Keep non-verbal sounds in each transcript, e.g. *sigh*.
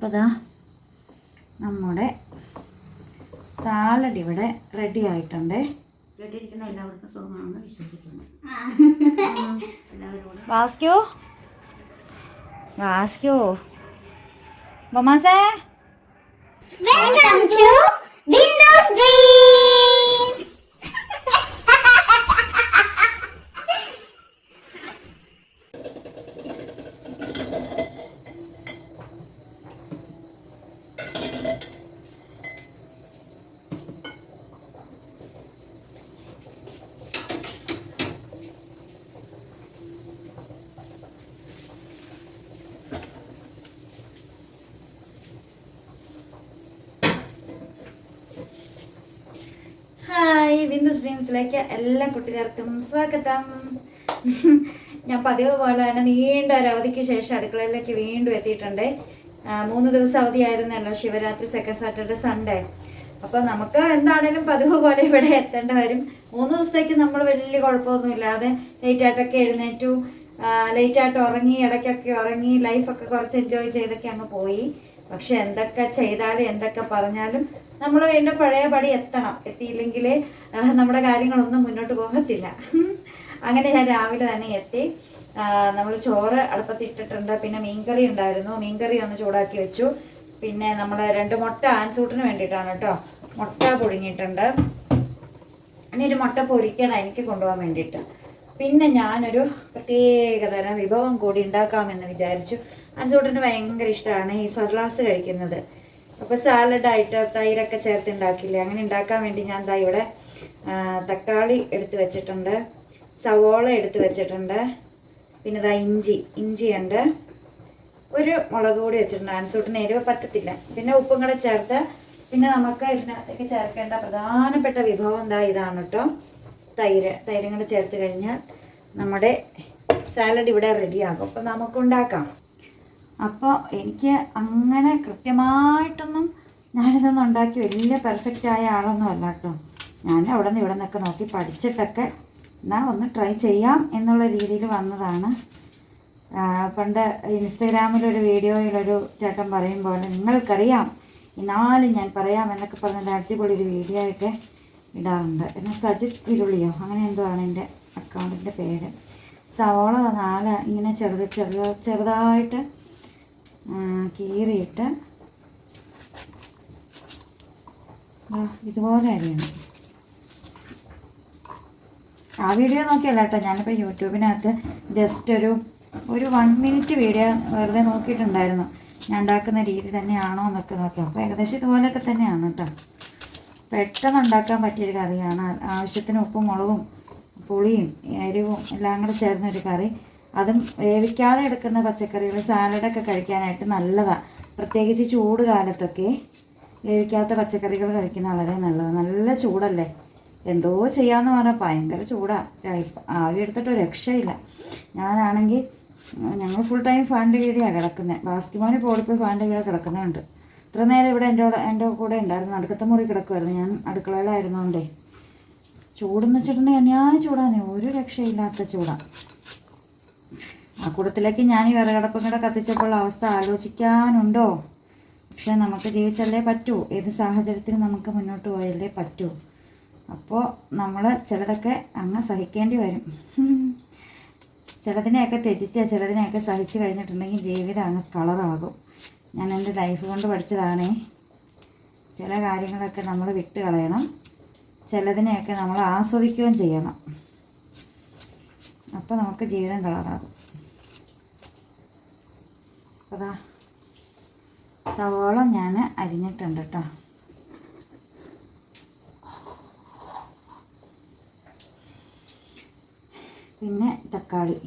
അപ്പോൾ ഇതാ നമ്മുടെ സാലഡ് ഇവിടെ റെഡി ആയിട്ടുണ്ട്. കേട്ടിരിക്കുന്ന എല്ലാവർക്കും സുഖമാണെന്ന് വിശ്വസിക്കുന്നു. വാസ്ക്യോ? വാസ്ക്യോ. ബൊമാസേ welcome to windows Dreams! Bindu സ്ട്രീംസിലേക്ക് എല്ലാ കുട്ടികാർക്കും സ്വാഗതം. ഞാൻ പതിവ് പോലെ തന്നെ നീണ്ട ഒരു അവധിക്ക് ശേഷം അടുക്കളയിലേക്ക് വീണ്ടും എത്തിയിട്ടുണ്ട്. മൂന്ന് ദിവസം അവധിയായിരുന്നല്ലോ ശിവരാത്രി സെക്കൻഡ് സാറ്റർഡേ സൺഡേ അപ്പോൾ നമുക്ക് എന്താണേലും പതിവ് പോലെ ഇവിടെ എത്തേണ്ട വരും. മൂന്ന് ദിവസത്തേക്ക് നമ്മൾ വലിയ കുഴപ്പമൊന്നുമില്ലാതെ ലേറ്റ് ആയിട്ടൊക്കെ എഴുന്നേറ്റു. ലേറ്റ് ആയിട്ട് ഉറങ്ങി ഇടയ്ക്കൊക്കെ ഉറങ്ങി ലൈഫൊക്കെ കുറച്ച് എൻജോയ് ചെയ്തൊക്കെ അങ്ങ് പോയി. പക്ഷെ എന്തൊക്കെ ചെയ്താലും എന്തൊക്കെ പറഞ്ഞാലും നമ്മൾ വീണ്ടും പഴയ പടി എത്തണം. എത്തിയില്ലെങ്കിൽ നമ്മുടെ കാര്യങ്ങളൊന്നും മുന്നോട്ട് പോകത്തില്ല. അങ്ങനെ ഞാൻ രാവിലെ തന്നെ എത്തി. നമ്മൾ ചോറ് അടുപ്പത്തിട്ടിട്ടുണ്ട് പിന്നെ മീൻകറി ഉണ്ടായിരുന്നു. മീൻകറി ഒന്ന് ചൂടാക്കി വെച്ചു. പിന്നെ നമ്മൾ രണ്ട് മുട്ട ആൻസൂട്ടിന് വേണ്ടിയിട്ടാണ് കേട്ടോ. മുട്ട പുഴുങ്ങിയിട്ടുണ്ട്. ഇനി ഒരു മുട്ട പൊരിക്കണം എനിക്ക് കൊണ്ടുപോകാൻ വേണ്ടിയിട്ട്. പിന്നെ ഞാനൊരു പ്രത്യേകതരം വിഭവം കൂടി ഉണ്ടാക്കാമെന്ന് വിചാരിച്ചു. അൻസൂട്ടിന് ഭയങ്കര ഇഷ്ടമാണ് ഈ സർലാസ് കഴിക്കുന്നത്. അപ്പോൾ സാലഡായിട്ട് തൈരൊക്കെ ചേർത്ത് ഉണ്ടാക്കില്ലേ അങ്ങനെ ഉണ്ടാക്കാൻ വേണ്ടി ഞാൻ ദാ ഇവിടെ തക്കാളി എടുത്ത് വെച്ചിട്ടുണ്ട്. സവോള എടുത്ത് വെച്ചിട്ടുണ്ട്. പിന്നെ ദാ ഇഞ്ചി ഇഞ്ചിയുണ്ട്. ഒരു മുളക് കൂടി വെച്ചിട്ടുണ്ട്. ആൻസൂട്ടിന് എരിവ് പറ്റത്തില്ല. പിന്നെ ഉപ്പും കൂടെ ചേർത്ത് പിന്നെ നമുക്ക് ഇതിനകത്തേക്ക് ചേർക്കേണ്ട പ്രധാനപ്പെട്ട വിഭവം എന്താ ഇതാണ് കേട്ടോ തൈര്. തൈരും കൂടെ ചേർത്ത് കഴിഞ്ഞാൽ നമ്മുടെ സാലഡ് ഇവിടെ റെഡിയാകും അപ്പോൾ നമുക്കുണ്ടാക്കാം. അപ്പോൾ എനിക്ക് അങ്ങനെ കൃത്യമായിട്ടൊന്നും ഞാനിതൊന്നും ഉണ്ടാക്കി വലിയ പെർഫെക്റ്റ് ആയ ആളൊന്നും അല്ല കേട്ടോ. ഞാൻ അവിടെ നിന്ന് ഇവിടെ നിന്നൊക്കെ നോക്കി പഠിച്ചിട്ടൊക്കെ എന്നാൽ ഒന്ന് ട്രൈ ചെയ്യാം എന്നുള്ള രീതിയിൽ വന്നതാണ്. പണ്ട് ഇൻസ്റ്റഗ്രാമിലൊരു വീഡിയോയിലൊരു ചേട്ടൻ പറയും പോലെ നിങ്ങൾക്കറിയാം എന്നാലും ഞാൻ പറയാം എന്നൊക്കെ പറഞ്ഞിട്ട് അടിപൊളി ഒരു വീഡിയോയൊക്കെ ഇടാറുണ്ട്. പിന്നെ സജിത് ഇരുളിയോ അങ്ങനെ എന്തോ ആണ് എന്റെ അക്കൗണ്ടിന്റെ പേര്. സവോള നാല് ഇങ്ങനെ ചെറുത് ചെറുത് ചെറുതായിട്ട് കീറിയിട്ട് ഇതുപോലെ അരിയണം. ആ വീഡിയോ നോക്കിയല്ല കേട്ടോ ഞാനിപ്പോൾ യൂട്യൂബിനകത്ത് ജസ്റ്റ് ഒരു ഒരു വൺ മിനിറ്റ് വീഡിയോ വെറുതെ നോക്കിയിട്ടുണ്ടായിരുന്നു. ഞാൻ ഉണ്ടാക്കുന്ന രീതി തന്നെയാണോ എന്നൊക്കെ നോക്കി. അപ്പോൾ ഏകദേശം ഇതുപോലെയൊക്കെ തന്നെയാണ് കേട്ടോ. പെട്ടെന്ന് ഉണ്ടാക്കാൻ പറ്റിയൊരു കറിയാണ്. ആവശ്യത്തിന് ഉപ്പും മുളകും പുളിയും എരിവും എല്ലാം കൂടെ ചേർന്നൊരു കറി. അതും വേവിക്കാതെ എടുക്കുന്ന പച്ചക്കറികൾ സാലഡൊക്കെ കഴിക്കാനായിട്ട് നല്ലതാണ് പ്രത്യേകിച്ച് ചൂട് കാലത്തൊക്കെ വേവിക്കാത്ത പച്ചക്കറികൾ കഴിക്കുന്ന വളരെ നല്ലതാണ് നല്ല ചൂടല്ലേ? എന്തോ ചെയ്യാന്ന് പറഞ്ഞാൽ ഭയങ്കര ചൂടാണ് ആവി എടുത്തിട്ട് രക്ഷയില്ല. ഞാനാണെങ്കിൽ ഞങ്ങൾ ഫുൾ ടൈം ഫാന്റെ കീഴിലാണ് കിടക്കുന്നത് ബാസ്കിമോന് പോളിപ്പോയി ഫാന്റെ കീഴിൽ കിടക്കുന്നുണ്ട് ഇത്ര നേരം ഇവിടെ എന്റെ എന്റെ കൂടെ ഉണ്ടായിരുന്നു. അടുക്കത്തെ മുറി കിടക്കുമായിരുന്നു ഞാൻ അടുക്കളയിലായിരുന്നോണ്ടേ. ചൂടെന്ന് വെച്ചിട്ടുണ്ടെങ്കിൽ അന്യായ ചൂടാണ് ഒരു രക്ഷയില്ലാത്ത ചൂടാണ് ആ കൂടത്തിലേക്ക് ഞാൻ ഈ വിറകടപ്പും കൂടെ കത്തിച്ചപ്പോൾ അവസ്ഥ ആലോചിക്കാനുണ്ടോ? പക്ഷേ നമുക്ക് ജീവിച്ചല്ലേ പറ്റൂ. ഏത് സാഹചര്യത്തിലും നമുക്ക് മുന്നോട്ട് പോയല്ലേ പറ്റൂ. അപ്പോൾ നമ്മൾ ചിലതൊക്കെ അങ്ങ് സഹിക്കേണ്ടി വരും. ചിലതിനെയൊക്കെ ത്യജിച്ച് ചിലതിനെയൊക്കെ സഹിച്ചു കഴിഞ്ഞിട്ടുണ്ടെങ്കിൽ ജീവിതം അങ്ങ് കളറാകും. ഞാൻ എന്റെ ലൈഫ് കൊണ്ട് പഠിച്ചതാണേ. ചില കാര്യങ്ങളൊക്കെ നമ്മൾ വിട്ട് കളയണം ചിലതിനെയൊക്കെ നമ്മൾ ആസ്വദിക്കുകയും ചെയ്യണം. അപ്പോൾ നമുക്ക് ജീവിതം കളറാകും. അതാ. സവോള ഞാൻ അരിഞ്ഞിട്ടുണ്ട് കേട്ടോ പിന്നെ തക്കാളി.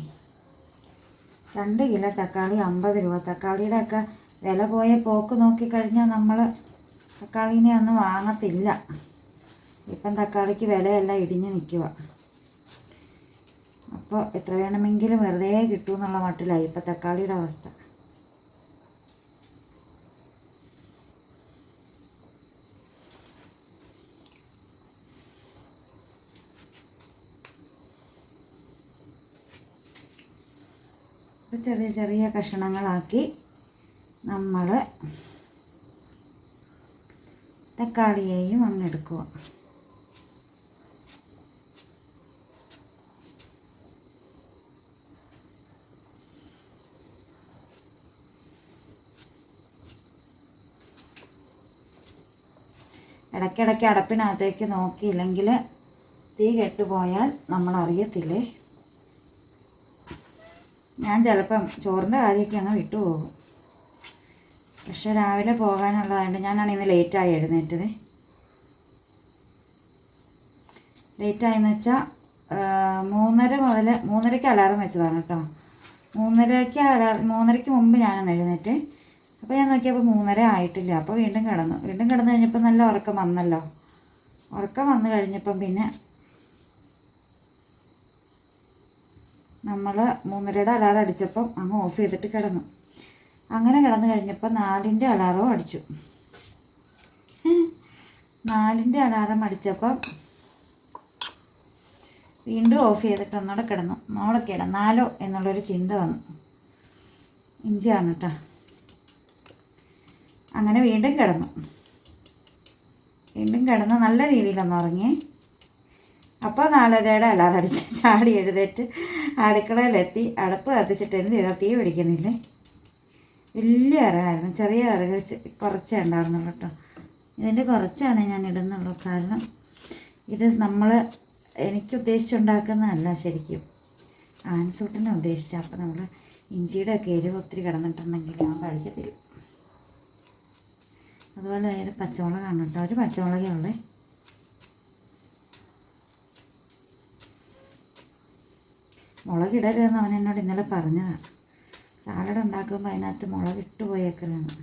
രണ്ട് കിലോ തക്കാളി അമ്പത് രൂപ. തക്കാളിയുടെ ഒക്കെ വില പോയ പോക്ക് നോക്കിക്കഴിഞ്ഞാൽ നമ്മൾ തക്കാളീനെ ഒന്നും വാങ്ങത്തില്ല. ഇപ്പം തക്കാളിക്ക് വിലയെല്ലാം ഇടിഞ്ഞ് നിൽക്കുക അപ്പോൾ എത്ര വേണമെങ്കിലും വെറുതെ കിട്ടുമെന്നുള്ള മട്ടിലായി ഇപ്പം തക്കാളിയുടെ അവസ്ഥ. ചെറിയ ചെറിയ കഷണങ്ങളാക്കി നമ്മൾ തക്കാളിയെയും അങ്ങെടുക്കുക. ഇടയ്ക്കിടയ്ക്ക് അടപ്പിനകത്തേക്ക് നോക്കിയില്ലെങ്കിൽ തീ കെട്ടുപോയാൽ നമ്മൾ അറിയത്തില്ലേ ഞാൻ ചിലപ്പം ചോറിന്റെ കാര്യമൊക്കെ അങ്ങ് വിട്ടുപോകും പക്ഷെ രാവിലെ പോകാനുള്ളതായതുകൊണ്ട് ഞാനാണ് ഇന്ന് ലേറ്റായി എഴുന്നേറ്റത്. ലേറ്റായെന്ന് വെച്ചാൽ മൂന്നര മുതൽ മൂന്നരയ്ക്ക് അലാറം വെച്ചതാണ് കേട്ടോ. മൂന്നരയ്ക്ക് അലാറം മൂന്നരയ്ക്ക് മുമ്പ് ഞാനൊന്ന് എഴുന്നേറ്റ്. അപ്പോൾ ഞാൻ നോക്കിയപ്പോൾ മൂന്നര ആയിട്ടില്ല. അപ്പോൾ വീണ്ടും കിടന്നു. വീണ്ടും കിടന്നു കഴിഞ്ഞപ്പോൾ നല്ല ഉറക്കം വന്നല്ലോ. ഉറക്കം വന്നു കഴിഞ്ഞപ്പം പിന്നെ നമ്മൾ മൂന്നരയുടെ അലാറം അടിച്ചപ്പം അങ്ങ് ഓഫ് ചെയ്തിട്ട് കിടന്നു. അങ്ങനെ കിടന്നു കഴിഞ്ഞപ്പോൾ നാലിന്റെ അലാറവും അടിച്ചു. നാലിന്റെ അലാറം അടിച്ചപ്പം വീണ്ടും ഓഫ് ചെയ്തിട്ട് ഒന്നുകൂടെ കിടന്നു. മോളെ കിടന്നാലോ എന്നുള്ളൊരു ചിന്ത വന്നു. ഇഞ്ചിയാണ് കേട്ടോ അങ്ങനെ വീണ്ടും കിടന്നു. വീണ്ടും കിടന്ന് നല്ല രീതിയിലൊന്ന് ഉറങ്ങി. അപ്പോൾ നാലരയുടെ അലാറടിച്ച് ചാടി എഴുന്നേറ്റ് അടുക്കളയിലെത്തി അടുപ്പ് കത്തിച്ചിട്ട് എന്ത് ചെയ്താൽ തീ പിടിക്കുന്നില്ലേ? വലിയ വിറകായിരുന്നു ചെറിയ വിറക് കുറച്ചേ ഉണ്ടായിരുന്നുള്ളൂ കേട്ടോ. ഇതിന്റെ കുറച്ചാണ് ഞാൻ ഇടുന്നുള്ളൂ. കാരണം ഇത് നമ്മൾ എനിക്ക് ഉദ്ദേശിച്ചുണ്ടാക്കുന്നതല്ല ശരിക്കും. ആൻസൂട്ടിനെ ഉദ്ദേശിച്ച. അപ്പോൾ നമ്മൾ ഇഞ്ചിയുടെ ഒക്കെ എരിവ് ഒത്തിരി കിടന്നിട്ടുണ്ടെങ്കിൽ ഞാൻ കഴിക്കത്തില്ല. അതുപോലെ തന്നെ പച്ചമുളകാണ് കേട്ടോ. ഒരു പച്ചമുളകേ ഉള്ളേ. മുളകിടരുതെന്ന് അവൻ എന്നോട് ഇന്നലെ പറഞ്ഞതാണ് സാലഡ് ഉണ്ടാക്കുമ്പോൾ അതിനകത്ത് മുളകിട്ട് പോയേക്കലാണ്.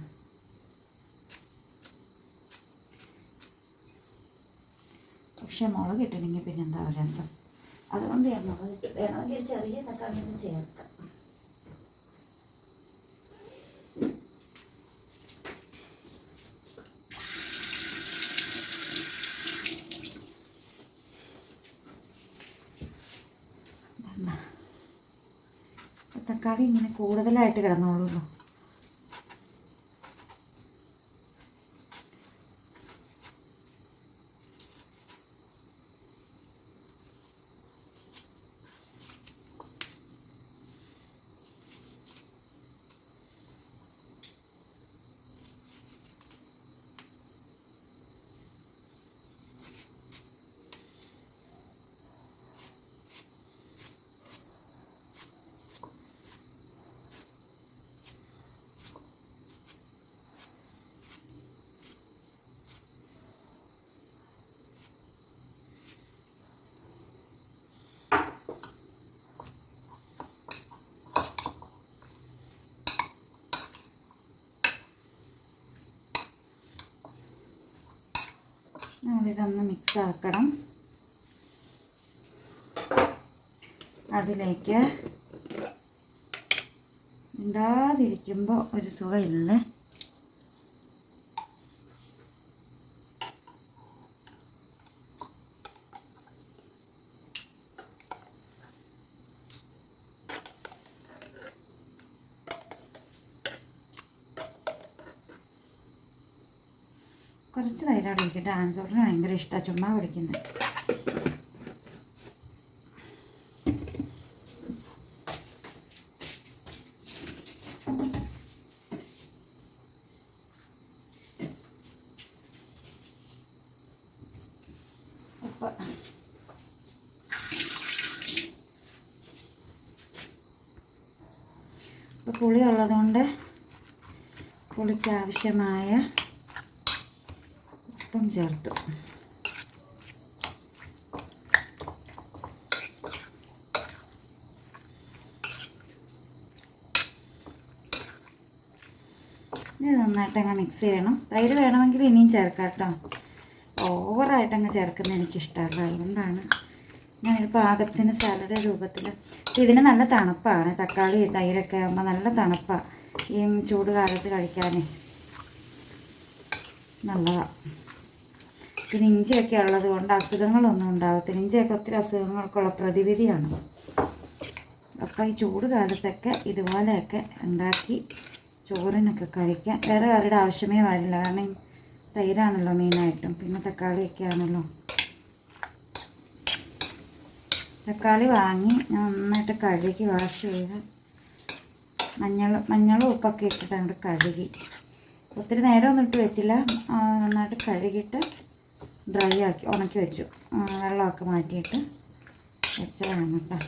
പക്ഷെ മുളക് ഇട്ടില്ലെങ്കിൽ പിന്നെ എന്താ ഒരു രസം. അതുകൊണ്ട് ഞാൻ മുളക് ഇട്ട് വേണമെങ്കിൽ ചെറിയ തക്കാളി ചേർക്കാം. ഇതെന്നാ. തക്കാളി ഇങ്ങനെ കൂടുതലായിട്ട് കിടന്നോളൂല്ലോ നമ്മളിതൊന്ന് മിക്സ് ആക്കണം അതിലേക്ക് ഇണ്ടാതിരിക്കുമ്പോൾ ഒരു സുഖമില്ലേ. കുറച്ച് നേരമാണ് എനിക്ക് ഡാൻസ് ആൻസോട്ടിന് ഭയങ്കര ഇഷ്ടമാണ് ചുമ്മാ പഠിക്കുന്നത് പുളി ഉള്ളതുകൊണ്ട് പുളിക്ക് ആവശ്യമായ ഉപ്പും ചേർത്തു. ഇത് നന്നായിട്ട് അങ്ങ് മിക്സ് ചെയ്യണം. തൈര് വേണമെങ്കിൽ ഇനിയും ചേർക്കാം കേട്ടോ. ഓവറായിട്ട് അങ്ങ് ചേർക്കുന്നത് എനിക്കിഷ്ടമല്ല. അതുകൊണ്ടാണ് ഞാനൊരു പാകത്തിന് സാലഡ് രൂപത്തിൽ. ഇതിന് നല്ല തണുപ്പാണ്. തക്കാളി തൈരൊക്കെ ആകുമ്പോൾ നല്ല തണുപ്പാണ് ഈ ചൂട് കാലത്ത് കഴിക്കാനേ. നല്ലതാണ് പിന്നെ ഇഞ്ചിയൊക്കെ ഉള്ളത് കൊണ്ട് അസുഖങ്ങളൊന്നും ഉണ്ടാകത്തില്ല ഇഞ്ചിയൊക്കെ ഒത്തിരി അസുഖങ്ങൾക്കുള്ള പ്രതിവിധിയാണ്. അപ്പോൾ ഈ ചൂട് കാലത്തൊക്കെ ഇതുപോലെയൊക്കെ ഉണ്ടാക്കി ചോറിനൊക്കെ കഴിക്കാൻ. വേറെ കറിയുടെ ആവശ്യമേ വരില്ല. കാരണം തൈരാണല്ലോ മെയിനായിട്ടും. പിന്നെ തക്കാളിയൊക്കെ ആണല്ലോ. തക്കാളി വാങ്ങി നന്നായിട്ട് കഴുകി വാഷ് ചെയ്ത് മഞ്ഞൾ മഞ്ഞളും ഉപ്പൊക്കെ ഇട്ടിട്ട് അങ്ങോട്ട് കഴുകി. ഒത്തിരി നേരമൊന്നും ഇട്ട് വെച്ചില്ല. നന്നായിട്ട് കഴുകിയിട്ട് ഡ്രൈ ആക്കി ഉണക്കി വെച്ചു. വെള്ളമൊക്കെ മാറ്റിയിട്ട് വെച്ചതാണ് കേട്ടോ.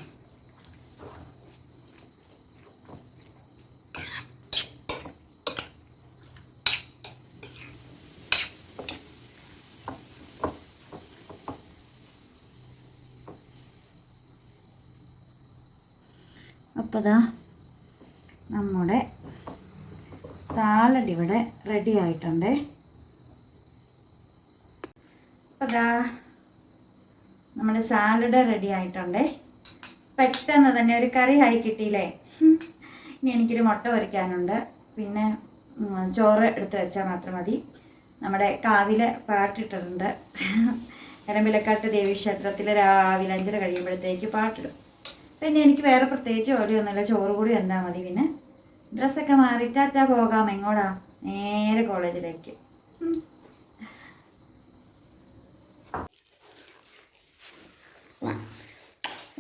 അപ്പോൾ നമ്മുടെ സാലഡ് ഇവിടെ റെഡി ആയിട്ടുണ്ട്. അപ്പോൾ നമ്മുടെ സാലഡ് റെഡി ആയിട്ടുണ്ട്. പെട്ടെന്ന് തന്നെ ഒരു കറി ആയി കിട്ടിയില്ലേ. ഇനി എനിക്കൊരു മുട്ട പൊരിക്കാനുണ്ട്. പിന്നെ ചോറ് എടുത്ത് വെച്ചാൽ മാത്രം മതി. നമ്മുടെ കാവിലെ പാട്ടിട്ടിട്ടുണ്ട് എരമ്പിലക്കാട്ട് ദേവി ക്ഷേത്രത്തിൽ രാവിലെ അഞ്ചര കഴിയുമ്പോഴത്തേക്ക് പാട്ടിടും. പിന്നെ എനിക്ക് വേറെ പ്രത്യേകിച്ച് ജോലിയൊന്നുമില്ല. ചോറ് കൂടി എന്താ മതി. പിന്നെ ഡ്രസ്സൊക്കെ മാറി ടാറ്റ പോകാം. എങ്ങോടാ? നേരെ കോളേജിലേക്ക്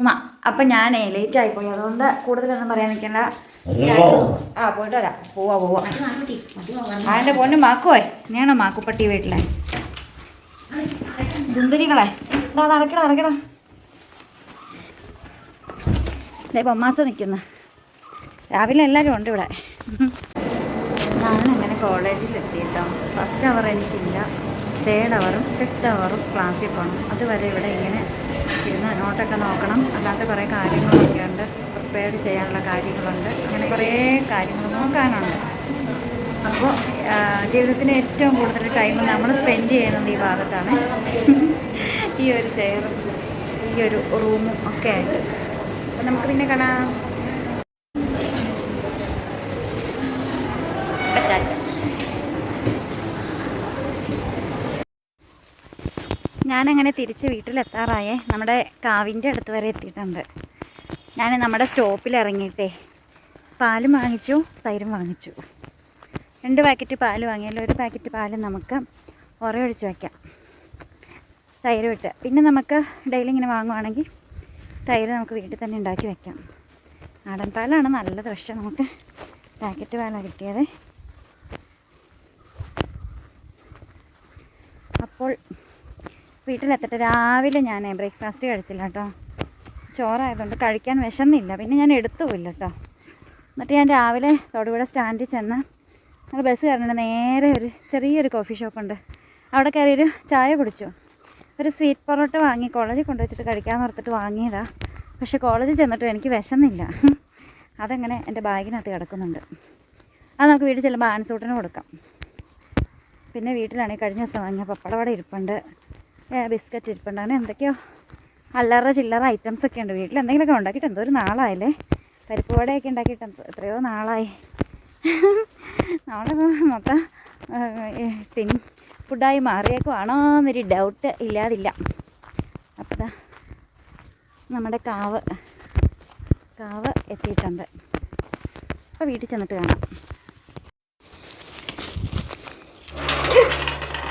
ഉമ്മ അപ്പം ഞാനേ ലേറ്റ് ആയിപ്പോയി അതുകൊണ്ട് കൂടുതലൊന്നും പറയാൻ നിൽക്കണ്ട ആ പോയിട്ട് വരാം. പോവാ പോവാ. അതിന്റെ പൊന്ന് മാക്കുവേ? ഞാനോ മാക്കുപ്പട്ടി വീട്ടിലെ? ദുന്ദരികളെ ഇതാ നടക്കണ നടക്കട ഇതേ ബൊമ്മാസ നിൽക്കുന്നു രാവിലെ എല്ലാവരും ഉണ്ട് ഇവിടെ. ഞാനങ്ങനെ കോളേജിൽ എത്തിയിട്ടോ. ഫസ്റ്റ് അവർ എനിക്കില്ല. തേർഡ് അവറും ഫിഫ്ത്ത് അവറും ക്ലാസ്സിൽ പോകണം അതുവരെ ഇവിടെ ഇങ്ങനെ ഇരുന്ന് നോട്ടൊക്കെ നോക്കണം. അല്ലാത്ത കുറേ കാര്യങ്ങളൊക്കെ ഉണ്ട്. പ്രിപ്പയർ ചെയ്യാനുള്ള കാര്യങ്ങളുണ്ട്. അങ്ങനെ കുറേ കാര്യങ്ങൾ നോക്കാനുണ്ട്. അപ്പോൾ ജീവിതത്തിന് ഏറ്റവും കൂടുതൽ ടൈം നമ്മൾ സ്പെൻഡ് ചെയ്യുന്നത് ഈ ഭാഗത്താണ്. ഈ ഒരു ചെയറും ഈ ഒരു റൂമും ഒക്കെ ആയിട്ട്. അപ്പോൾ നമുക്ക് പിന്നെ കാണാം. ഞാനങ്ങനെ തിരിച്ച് വീട്ടിലെത്താറായേ നമ്മുടെ കാവിന്റെ അടുത്ത് വരെ എത്തിയിട്ടുണ്ട്. ഞാൻ നമ്മുടെ സ്റ്റോപ്പിൽ ഇറങ്ങിയിട്ടേ പാലും വാങ്ങിച്ചു തൈരും വാങ്ങിച്ചു. രണ്ട് പാക്കറ്റ് പാൽ വാങ്ങിയാൽ ഒരു പാക്കറ്റ് പാൽ നമുക്ക് ഉറയൊഴിച്ച് വയ്ക്കാം തൈര് വിട്ട്. പിന്നെ നമുക്ക് ഡെയിലി ഇങ്ങനെ വാങ്ങുവാണെങ്കിൽ തൈര് നമുക്ക് വീട്ടിൽ തന്നെ ഉണ്ടാക്കി വയ്ക്കാം നാടൻ പാലാണ് നല്ലത് പക്ഷേ നമുക്ക് പാക്കറ്റ് പാലാണ് കിട്ടിയത് അപ്പോൾ വീട്ടിലെത്തട്ടെ. രാവിലെ ഞാൻ ബ്രേക്ക്ഫാസ്റ്റ് കഴിച്ചില്ല കേട്ടോ ചോറായതുകൊണ്ട് കഴിക്കാൻ വിശന്നില്ല. പിന്നെ ഞാൻ എടുത്തുമില്ല കേട്ടോ എന്നിട്ട് ഞാൻ രാവിലെ തൊടുപുഴ സ്റ്റാൻഡിൽ ചെന്ന് ഞങ്ങൾ ബസ് കയറുന്നുണ്ട് നേരെ ഒരു ചെറിയൊരു കോഫി ഷോപ്പുണ്ട് അവിടെ കയറിയൊരു ചായ കുടിച്ചു. ഒരു സ്വീറ്റ് പൊറോട്ട വാങ്ങി കോളേജിൽ കൊണ്ടുവച്ചിട്ട് കഴിക്കാമെന്ന് ഓർത്തിട്ട് വാങ്ങിയതാ. പക്ഷേ കോളേജിൽ ചെന്നിട്ട് എനിക്ക് വിശന്നില്ല. അതങ്ങനെ എന്റെ ബാഗിനകത്ത് കിടക്കുന്നുണ്ട്. അത് നമുക്ക് വീട്ടിൽ ചെല്ലുമ്പോൾ ആൻസൂട്ടിന് കൊടുക്കാം. പിന്നെ വീട്ടിലാണെങ്കിൽ കഴിഞ്ഞ ദിവസം വാങ്ങിയ പപ്പടവട ഇരിപ്പുണ്ട്. ബിസ്ക്കറ്റ് ഇരിപ്പുണ്ട് അങ്ങനെ എന്തൊക്കെയോ അല്ലറ ചില്ലറ ഐറ്റംസ് ഒക്കെ ഉണ്ട്. വീട്ടിൽ എന്തെങ്കിലുമൊക്കെ ഉണ്ടാക്കിയിട്ട് എന്തോ ഒരു നാളായല്ലേ? പരിപ്പ് വടയൊക്കെ ഉണ്ടാക്കിയിട്ട് എത്രയോ നാളായി. നമ്മളിപ്പോൾ മൊത്തം ടിൻ ഫുഡായി മാറിയേക്കുവാണോ എന്നൊരു ഡൗട്ട് ഇല്ലാതില്ല. അപ്പോൾ ദാ നമ്മുടെ കാവ് കാവ് എത്തിയിട്ടുണ്ട്. അപ്പോൾ വീട്ടിൽ ചെന്നിട്ട് കാണാം.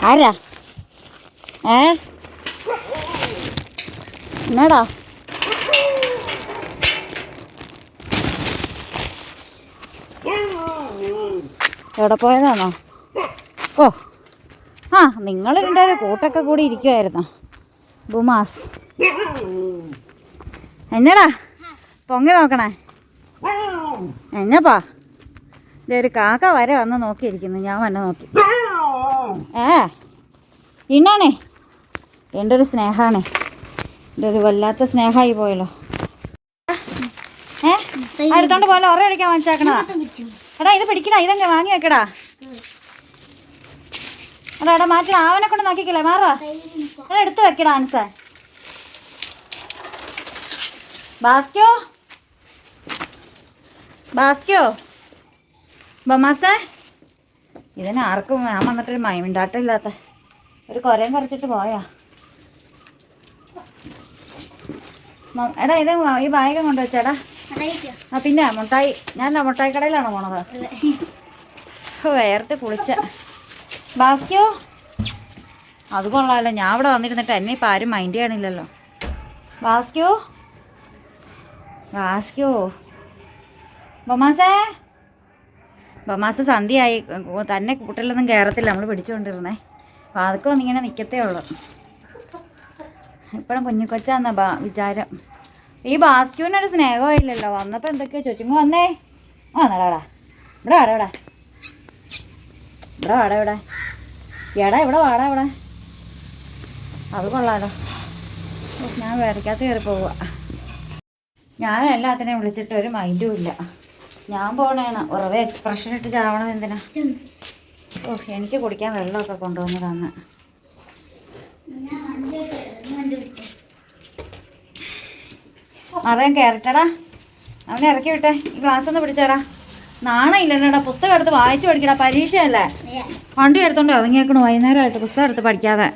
ആരാ? ഏ? എന്നാടാ? എവിടെ പോയതാണോ? ഓ. ആ നിങ്ങൾ രണ്ടുപേരും കൂട്ടൊക്കെ കൂടി ഇരിക്കുമായിരുന്നോ ബുമാസ്. എന്നടാ? പൊങ്ങി നോക്കണേ. എന്നപ്പാ? ദേ ഒരു കാക്ക വരെ വന്ന് നോക്കിയിരിക്കുന്നു. ഞാൻ വന്ന് നോക്കി. ഏ? ഇന്നാണേ? എന്റെ ഒരു സ്നേഹമാണ് എന്റെ ഒരു വല്ലാത്ത സ്നേഹമായി പോയല്ലോ. ഏ? അടുത്തോണ്ട് പോലെ ഉറ അടിക്കാൻ വാങ്ങിച്ചേക്കണതാ. എടാ ഇത് പിടിക്കടാ. ഇതങ്ങ് വാങ്ങി വെക്കടാ. എടാ എടാ മാറ്റി ആവനെ കൊണ്ട് നോക്കിക്കില്ലേ? മാറാ. എടാ എടുത്ത് വെക്കടാ ആൻസ ബാസ്ക്യോ? ബാസ്ക്യോ? ബമാസേ ഇതിന് ആർക്കും ഞാൻ വന്നിട്ടൊരു മൈമിണ്ടാട്ടില്ലാത്ത ഒരു കൊരയും കുറച്ചിട്ട് പോയാ. എടാ ഇത് ഈ ബാഗം കൊണ്ടുവച്ചേടാ ആ പിന്നെ മുട്ടായി. ഞാൻ മുട്ടായി കടയിലാണ് പോണത് വേർത്ത് കുളിച്ച. ബാസ്ക്യോ അത് കൊള്ളാമല്ലോ ഞാൻ ഇവിടെ വന്നിരുന്നിട്ട് എന്നെ ഇപ്പം ആരും മൈൻഡ് ചെയ്യണില്ലല്ലോ. വാസ്ക്യോ വാസ്ക്യോ ബൊമാസേ ബൊമാസ സന്ധ്യയായി. തന്നെ കൂട്ടിലൊന്നും കയറത്തില്ല നമ്മൾ പിടിച്ചുകൊണ്ടിരുന്നേ അപ്പോൾ അതൊക്കെ ഒന്നിങ്ങനെ നിൽക്കത്തേ ഉള്ളൂ. ഇപ്പോഴും കുഞ്ഞു കൊച്ചാന്ന ബാ വിചാരം. ഈ ബാസ്ക്യൂവിനൊരു സ്നേഹവും ഇല്ലല്ലോ വന്നപ്പോൾ എന്തൊക്കെയാ ചോദിച്ചു. വന്നേ. ആ നടാടാ ഇവിടെ വാടാ ഇവിടെ. ഇവിടെ വാടാ ഇവിടെ. എടാ ഇവിടെ വാടാ ഇവിടെ. അത് കൊള്ളാലോ. ഞാൻ വരയ്ക്കകത്ത് കയറി പോവുക. ഞാൻ എല്ലാത്തിനെയും വിളിച്ചിട്ട് ഒരു മൈൻഡും ഇല്ല. ഞാൻ പോണേണ്. വെറുതെ എക്സ്പ്രഷൻ ഇട്ട് ചാവണം എന്തിനാ? ഓ എനിക്ക് കുടിക്കാൻ വെള്ളമൊക്കെ കൊണ്ടുവന്നതാണ് അറിയാൻ കയറട്ടടാ അവനെ ഇറക്കി വിട്ടെ. ഈ ഗ്ലാസ് ഒന്ന് പിടിച്ചേടാ. നാണം ഇല്ലല്ലോടാ പുസ്തകം എടുത്ത് വായിച്ചു പഠിക്കടാ. പരീക്ഷയല്ലേ? വണ്ടി എടുത്തോണ്ട് ഇറങ്ങിയേക്കണു വൈകുന്നേരമായിട്ട് പുസ്തകം എടുത്ത് പഠിക്കാതെ.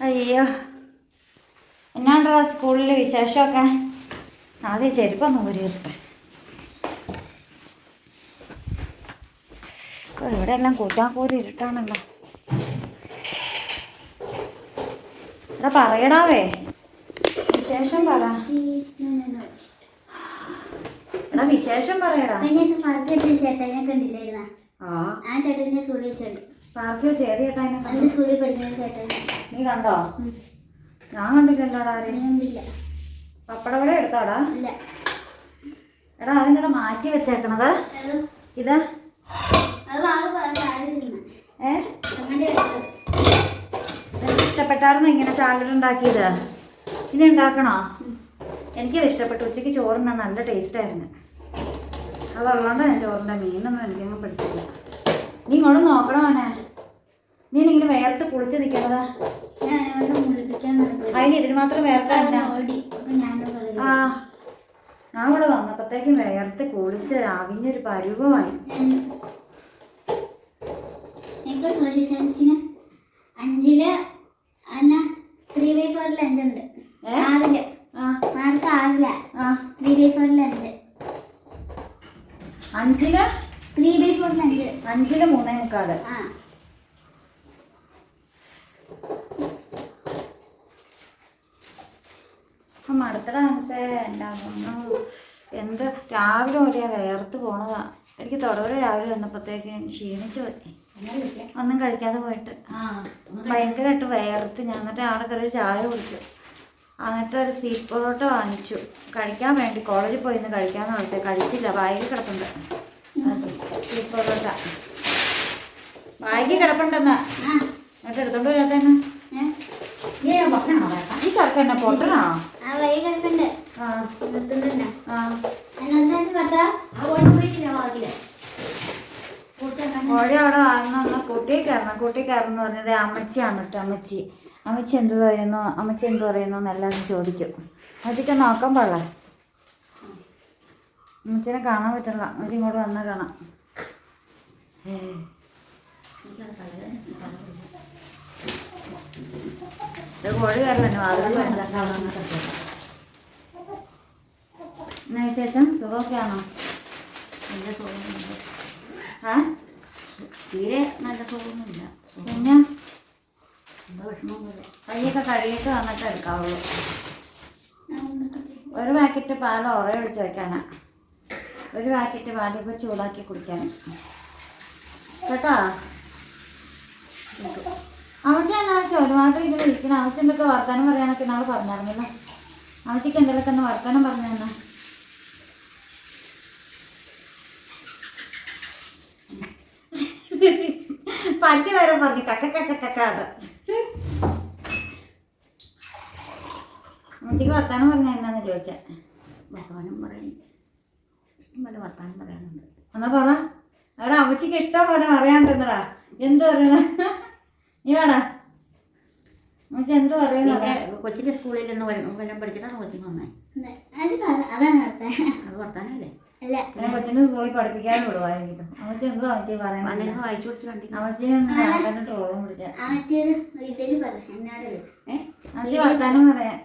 അയ്യോ. എന്നാണ്ടാ സ്കൂളിൽ വിശേഷമൊക്കെ? ആദ്യം ചെരുപ്പൊന്ന് ഊരിയിട്ടെ ഇവിടെ എല്ലാം കൂട്ടാൻ കൂടി ഇരുട്ടാണല്ലോ. എടാ പറയടാവേ. വിശേഷം പറ. എടാ വിശേഷം പറയടാ. പാർക്കിൽ വെച്ച് ചേട്ടനെ കണ്ടില്ലായിരുന്ന? ആ. ആ സ്കൂളിൽ പാർക്കിയോ എന്നെ എന്റെ സ്കൂളിൽ പഠിക്കുന്ന ചേട്ടൻ നീ കണ്ടോ? ഞാൻ കണ്ടില്ലല്ലോടാ ആരെയും കണ്ടില്ല. പപ്പടവട എടുത്തോടാ? ഇല്ല. എടാ അതിന്റെ മാറ്റി വെച്ചേക്കണത്? ഇതാ? ഏ? ഇഷ്ടപ്പെട്ടായിരുന്നു ഇങ്ങനെ സാലഡ് ഉണ്ടാക്കിയത്. ഇനി ഉണ്ടാക്കണോ? എനിക്കത് ഇഷ്ടപ്പെട്ടു. ഉച്ചയ്ക്ക് ചോറിന് നല്ല ടേസ്റ്റ് ആയിരുന്നു. അതുള്ളതുകൊണ്ട് ഞാൻ ചോറിന്റെ മീനൊന്നും എനിക്കങ്ങ് പിടിച്ചില്ല. നീ ഇങ്ങോട്ട് നോക്കണം അവനെ നീ ഇങ്ങനെ വേർത്ത് കുളിച്ച് നിൽക്കണതാ. അതിന് ഇതിന് മാത്രം പറയും ആ. ഞാൻ ഇവിടെ വന്നപ്പോഴത്തേക്കും വേർത്ത് കുളിച്ച് അവിഞ്ഞൊരു പരുവമായി. എനിക്ക് സോഷ്യൽ സയൻസിന് അഞ്ചിൽ അന്ന ത്രീ ബൈ ഫോറിൽ അഞ്ചുണ്ട് ഏ? ആറിൽ. ആ. മാർക്ക് ആ. ത്രീ ബൈ ഫോറിൽ അഞ്ച്. അഞ്ചിൽ? ത്രീ ബൈ ഫോറിൽ അഞ്ച്. അഞ്ചിൽ മൂന്നേ മുക്കാൽ. ആ. അപ്പം അടുത്തട മനസ്സേ. എന്റെ അമ്മ എന്ത് രാവിലെ ഒരേ വേർത്ത് പോണതാ. എനിക്ക് തുടരെ രാവിലെ വന്നപ്പോഴത്തേക്ക് ക്ഷീണിച്ചു പോയി. ഒന്നും കഴിക്കാതെ പോയിട്ട്. ഭയങ്കരമായിട്ട് വേർത്ത് ഞാൻ എന്നിട്ട് ആടെ കയറി ചായ കുടിച്ചു. എന്നിട്ട് ഒരു സീ പൊറോട്ട വാങ്ങിച്ചു. കഴിക്കാൻ വേണ്ടി കോളേജിൽ പോയി ഇന്ന് കഴിക്കാന്ന് പറഞ്ഞിട്ട്. കഴിച്ചില്ല ബാഗിൽ കിടപ്പുണ്ട്. സീ പൊറോട്ട. ബാഗിൽ കിടപ്പുണ്ടെന്നാ. ആ എന്നിട്ട് എടുത്തോണ്ട് വരാത്തന്നെ ഈ ചർക്കന്നെ പൊട്ടണോ? ആ കോഴി അവിടെ വന്ന കുട്ടി കയറണം കുട്ടി കയറണം എന്ന് പറഞ്ഞത് അമ്മച്ചിയാണ് കേട്ടോ അമ്മച്ചി. അമ്മച്ചി എന്ത് പറയുന്നു? അമ്മച്ചി എന്ത് പറയുന്നു എന്നെല്ലാവരും ചോദിക്കും. അമ്മച്ചിക്ക് നോക്കാൻ പാടില്ല. അമ്മച്ചിനെ കാണാൻ പറ്റില്ല. അമ്മച്ചി ഇങ്ങോട്ട് വന്നാൽ കാണാം. കോഴി വിശേഷം? സുഖമൊക്കെയാണോ? എന്റെ സുഖം. തീരെ നല്ല സുഖമൊന്നുമില്ല പിന്നെ? എന്താ വിഷമം പോലെ കൈയൊക്കെ കഴുകിയിട്ട് വന്നിട്ട് എടുക്കാവുള്ളൂ. ഒരു പാക്കറ്റ് പാൽ ഉറ ഒഴിച്ച് വയ്ക്കാനാ ഒരു പാക്കറ്റ് പാൽ ഇപ്പോൾ ചൂടാക്കി കുടിക്കാൻ. കേട്ടോ? അമ്മച്ചാണ് ആവശ്യ ഒരുമാത്രം ഇതിൽ ഇരിക്കണം. അമ്മച്ചെന്തൊക്കെ എന്തൊക്കെ വർത്താനം പറയാനൊക്കെ നാളെ പറഞ്ഞായിരുന്നല്ലോ. ആവശ്യക്ക് എന്തെങ്കിലുമൊക്കെ ഒന്ന് വർത്താനം പറഞ്ഞു തന്നെ. പല്ല് വരെ പറഞ്ഞു കക്ക കക്ക കക്ക മുത്തിക്ക് വർത്താനം പറഞ്ഞ എന്നാന്ന് ചോദിച്ച. വർത്തമാനം പറയുന്നു പല വർത്താനം പറയാനുണ്ട്. എന്നാ പറ. എടാ അമ്മച്ചിക്ക് ഇഷ്ടം പോലെ പറയാണ്ടെന്നടാ എന്ത് പറയുന്ന? നീ വേടാ. അമ്മച്ചി എന്ത് പറയുന്ന? കൊച്ചിന്റെ കൊച്ചിന്റെ സ്കൂളിൽ നിന്ന് വല്ലതും പഠിച്ചിട്ടാണ് കൊച്ചിന് വന്നേ? അത്. അതാണ് അത് വർത്താനല്ലേ? പിന്നെ കൊച്ചിന്റെ സ്കൂളിൽ പഠിപ്പിക്കാതെ വിടുവായിരിക്കും. അമ്മച്ചി എന്തോ അമ്മച്ചി കണ്ടി അമ്മച്ചിനെ ഒന്ന് ട്രോളും പിടിച്ച. അമ്മച്ചേര് ഇതിൽ പറ എന്നോടല്ലേ ഏ? അമ്മച്ചി വർത്താനം പറയാൻ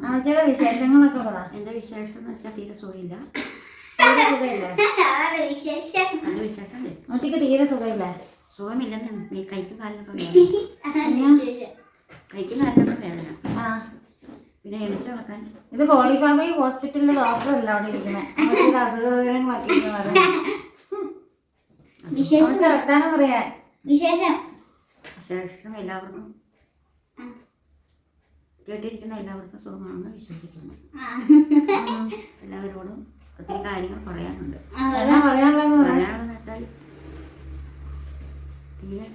അമ്മച്ചിയുടെ വിശേഷങ്ങളൊക്കെ പറ. എന്റെ വിശേഷം എന്ന് വെച്ചാൽ തീരെ സുഖമില്ല. അമ്മച്ചിക്ക് തീരെ സുഖമില്ല? സുഖമില്ലെന്ന് കൈക്കും കാലിനൊക്കെ *laughs* വേദന. അതാണ് വിശേഷം. കൈക്കും കാലിനൊക്കെ വേദന. ആ. പിന്നെ എഴുത്ത് നടക്കാൻ. ഇത് ഹോളി ഫാമിലി ഹോസ്പിറ്റലിലെ ഡോക്ടറല്ല അവിടെ ഇരിക്കുന്നത് വിശേഷം? വർത്താനം പറയാൻ. വിശേഷം? ശേഷം എല്ലാവർക്കും. കേട്ടിരിക്കുന്ന എല്ലാവർക്കും സുഖമാണെന്ന് വിശ്വസിക്കുന്നു. എല്ലാവരോടും ഒത്തിരി കാര്യങ്ങൾ പറയാനുണ്ട്. പറയാനുള്ളതെന്ന് പറയാം വെച്ചാൽ തീരെ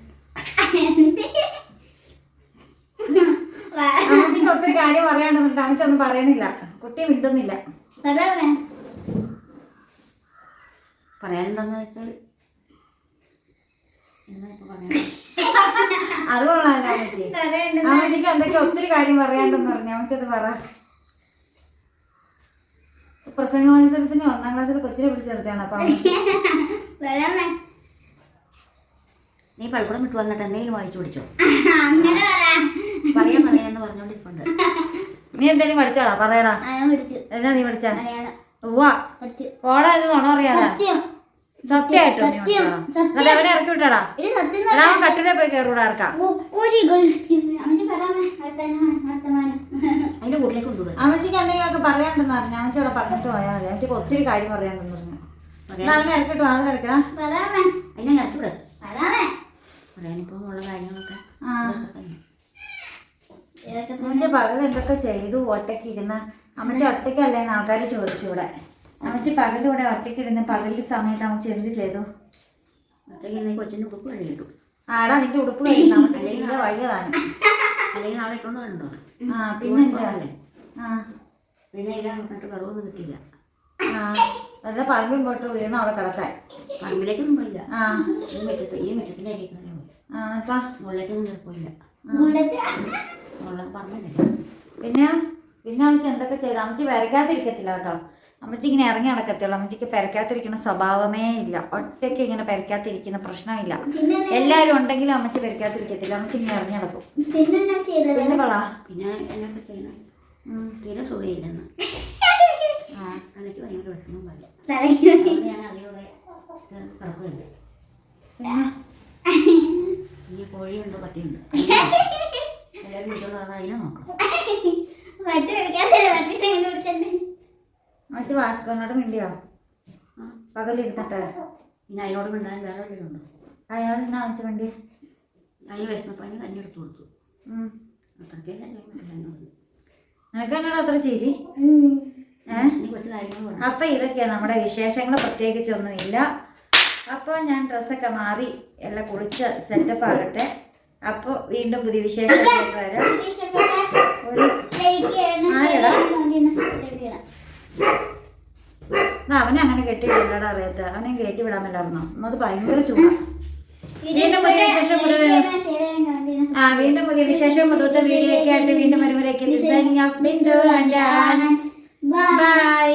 വാ- അമ്മച്ചിക്ക് ഒത്തിരി കാര്യം അമ്മച്ചി ഒന്നും പറയണില്ല. കുട്ടി മിണ്ടുന്നില്ല. പറയാനുണ്ടെന്ന് വെച്ചാൽ അത് അമ്മച്ചി. പറയണ്ട അമ്മച്ചിക്ക് എന്തൊക്കെ ഒത്തിരി കാര്യം പറയാണ്ടെന്ന് പറഞ്ഞു. അമ്മച്ചത് പറ. പ്രസംഗ മത്സരത്തിന് ഒന്നാം ക്ലാസ്സിൽ കൊച്ചിനെ പിടിച്ചെടുത്താണ് അപ്പൊ നീ പള്ളിക്കൂടം വിട്ടു വന്നിട്ട് എന്തെങ്കിലും വായിച്ചു പിടിച്ചോ? പറയാൻ പറയാന്ന് പറഞ്ഞോണ്ടിരിപ്പുണ്ട്. നീ എന്തേലും പഠിച്ചോടാ? പറയടാ. എന്നാ നീ പഠിച്ച? ഓടാ ഇത് നുണ അറിയാതാ സത്യമായിട്ടോ അവനെ ഇറക്കി വിട്ടാടാ. ഇത് സത്യം എടാ അവൻ കട്ടിലെ പോയി കയറൂടാ ഇറക്കാ. അമ്മച്ചിക്ക് എന്തെങ്കിലുമൊക്കെ പറയാണ്ടെന്ന് പറഞ്ഞു. അമ്മച്ചി അവിടെ പറഞ്ഞിട്ട് പോയാൽ മതി. അമ്മച്ചിക്ക് ഒത്തിരി കാര്യം പറയാണ്ടെന്ന് പറഞ്ഞു. എന്നാ അവനെ ഇറക്കിട്ട് വാങ്ങി പറയാനിപ്പം ഉള്ള കാര്യങ്ങളൊക്കെ ആ. ഇതൊക്കെ പകൽ എന്തൊക്കെ ചെയ്തു? ഒറ്റയ്ക്ക് ഇരുന്ന് അമ്മച്ചി ഒറ്റയ്ക്കല്ലേന്ന് ആൾക്കാർ ചോദിച്ചു ഇവിടെ. അമ്മച്ച പകൽ ഇവിടെ ഒറ്റയ്ക്ക് ഇരുന്ന് പകൽ സമയത്ത് അമ്മച്ച എന്ത് ചെയ്തു? ഒറ്റയ്ക്ക് നീ കൊച്ചിന്റെ ഉടുപ്പ് കഴിയിട്ടു ആടാ നിന്റെ ഉടുപ്പ് കഴിയുന്ന അമ്മച്ച തീരെ വയ്യതാനും അല്ലെങ്കിൽ നാളെ ഇട്ടുകൊണ്ട് കണ്ടോ ആ പിന്നെന്താ ആ. പിന്നെ ഇല്ല എന്നിട്ട് ആ നല്ല പറമ്പിൽ പോയിട്ട് വീണ അവിടെ കിടക്കാൻ. പറമ്പിലേക്കൊന്നും പോയില്ല. ആ. ഈ മുറ്റത്ത് ഈ മുറ്റത്തിന്റെ ആ എന്നിട്ടാ? മുകളിലേക്കൊന്നും പോയില്ല. പറഞ്ഞില്ലേ പിന്നെ പിന്നെ അമ്മച്ചി എന്തൊക്കെ ചെയ്തു? അമ്മച്ചി വരയ്ക്കാതിരിക്കത്തില്ല കേട്ടോ. അമ്മച്ചി ഇങ്ങനെ ഇറങ്ങി നടക്കത്തുള്ളൂ അമ്മച്ചിക്ക് പെരക്കാത്തിരിക്കുന്ന സ്വഭാവമേ ഇല്ല. ഒറ്റയ്ക്ക് ഇങ്ങനെ പെരക്കാത്തിരിക്കുന്ന പ്രശ്നമില്ല. എല്ലാവരും ഉണ്ടെങ്കിലും അമ്മച്ചി പെരക്കാത്തിരിക്കത്തില്ല അമ്മച്ചി ഇങ്ങനെ ഇറങ്ങി നടക്കും. പിന്നെ പറ. പിന്നെ എന്നൊക്കെ ചെയ്യണം. തീരെ സുഖമില്ലെന്ന്. ആ. തലയ്ക്ക് ഭയങ്കര വിഷമം പോലെ. തലയ്ക്ക് അതുകൊണ്ട് ഞാൻ അതിലൂടെ കിടക്കുന്നുണ്ട്. പിന്നെ ഇനി കോഴിയുണ്ട് പട്ടിയുണ്ട്? *laughs* അമ്മച്ചി *laughs* വാസ്കോനോട് മിണ്ടിയോ. പകലിരുന്നിട്ട്. പിന്നെ അതിനോട് മിണ്ടാൻ വേറെ വല്ലതുണ്ടോ അതിനോട് ഇന്ന് അമ്മച്ചി മിണ്ടി അതിന് വിശന്നപ്പോൾ അതിന് കഞ്ഞി എടുത്ത് കൊടുത്തു. നിനക്ക് എന്നോട് അത്ര പറഞ്ഞു അപ്പൊ ഇതൊക്കെയാണ് നമ്മുടെ വിശേഷങ്ങൾ പ്രത്യേകിച്ചൊന്നുമില്ല അപ്പോൾ ഞാൻ ഡ്രസ്സൊക്കെ മാറി എല്ലാം കുളിച്ച് സെറ്റപ്പ് ആകട്ടെ. അപ്പോൾ വീണ്ടും പുതിയ വിശേഷം വരാം. അവനെ അങ്ങനെ കെട്ടിയില്ലടാ അറിയാത്ത. അവനെ കയറ്റി വിടാൻ പറ്റായിരുന്നോ എന്നത് ഭയങ്കര ചൂടാ. വീണ്ടും പുതിയ വിശേഷം ആ വീണ്ടും പുതിയ വിശേഷം പുതുത്ത വീഡിയോ ഒക്കെ ആയിട്ട് വീണ്ടും വരുമ്പോഴേക്കും. ബൈ